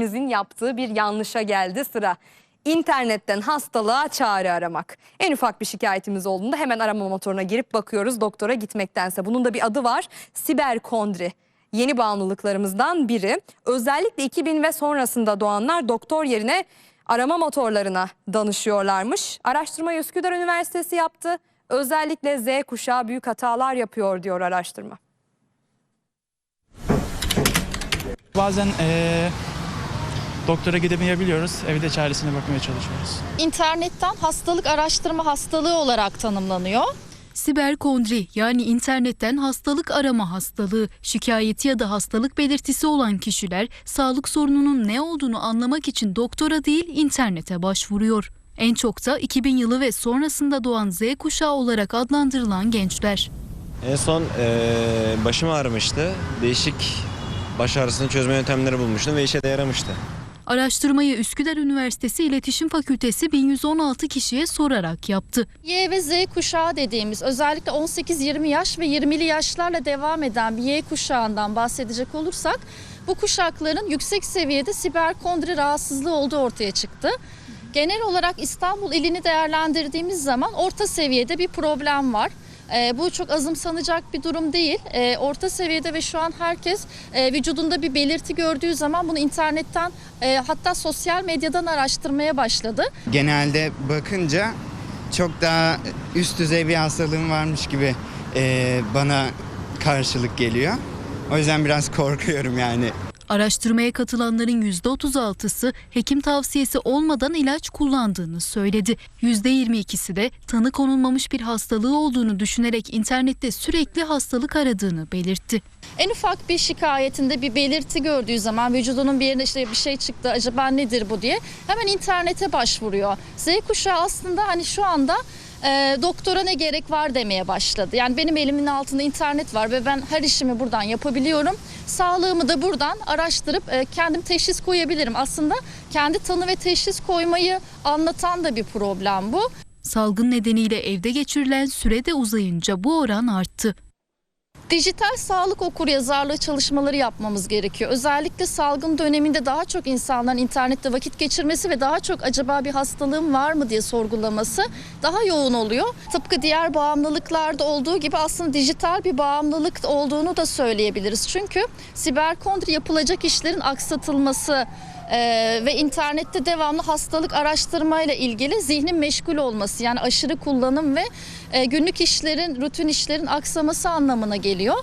Bizin yaptığı bir yanlışa geldi sıra. İnternetten hastalığa çare aramak. En ufak bir şikayetimiz olduğunda hemen arama motoruna girip bakıyoruz doktora gitmektense. Bunun da bir adı var. Siberkondri. Yeni bağımlılıklarımızdan biri. Özellikle 2000 ve sonrasında doğanlar doktor yerine arama motorlarına danışıyorlarmış. Araştırmayı Üsküdar Üniversitesi yaptı. Özellikle Z kuşağı büyük hatalar yapıyor diyor araştırma. Bazen eee, doktora gidemeyebiliyoruz. Evde çaresine bakmaya çalışıyoruz. İnternetten hastalık araştırma hastalığı olarak tanımlanıyor. Siberkondri yani internetten hastalık arama hastalığı, şikayeti ya da hastalık belirtisi olan kişiler sağlık sorununun ne olduğunu anlamak için doktora değil internete başvuruyor. En çok da 2000 yılı ve sonrasında doğan Z kuşağı olarak adlandırılan gençler. En son eee, başım ağrımıştı. Değişik baş ağrısını çözme yöntemleri bulmuştum ve işe de yaramıştı. Araştırmayı Üsküdar Üniversitesi İletişim Fakültesi 1116 kişiye sorarak yaptı. Y ve Z kuşağı dediğimiz özellikle 18-20 yaş ve 20'li yaşlarla devam eden bir Y kuşağından bahsedecek olursak bu kuşakların yüksek seviyede siberkondri rahatsızlığı olduğu ortaya çıktı. Genel olarak İstanbul ilini değerlendirdiğimiz zaman orta seviyede bir problem var. Ee, bu çok azımsanacak bir durum değil. Ee, orta seviyede ve şu an herkes e, vücudunda bir belirti gördüğü zaman bunu internetten e, hatta sosyal medyadan araştırmaya başladı. genelde bakınca çok daha üst düzey bir hastalığım varmış gibi eee, bana karşılık geliyor. O yüzden biraz korkuyorum yani. Araştırmaya katılanların %36'sı hekim tavsiyesi olmadan ilaç kullandığını söyledi. %22'si de tanı konulmamış bir hastalığı olduğunu düşünerek internette sürekli hastalık aradığını belirtti. En ufak bir şikayetinde bir belirti gördüğü zaman vücudunun bir yerine işte bir şey çıktı acaba nedir bu diye hemen internete başvuruyor. Z kuşağı aslında hani şu anda e, doktora ne gerek var demeye başladı. Yani benim elimin altında internet var ve ben her işimi buradan yapabiliyorum. Sağlığımı da buradan araştırıp e, kendim teşhis koyabilirim. Aslında kendi tanı ve teşhis koymayı anlatan da bir problem bu. Salgın nedeniyle evde geçirilen süre de uzayınca bu oran arttı. Dijital sağlık okuryazarlığı çalışmaları yapmamız gerekiyor. Özellikle salgın döneminde daha çok insanların internette vakit geçirmesi ve daha çok acaba bir hastalığım var mı diye sorgulaması daha yoğun oluyor. Tıpkı diğer bağımlılıklarda olduğu gibi aslında dijital bir bağımlılık olduğunu da söyleyebiliriz. Çünkü siberkondri yapılacak işlerin aksatılması ee, ve internette devamlı hastalık araştırmayla ilgili zihnin meşgul olması yani aşırı kullanım ve e, günlük işlerin, rutin işlerin aksaması anlamına geliyor.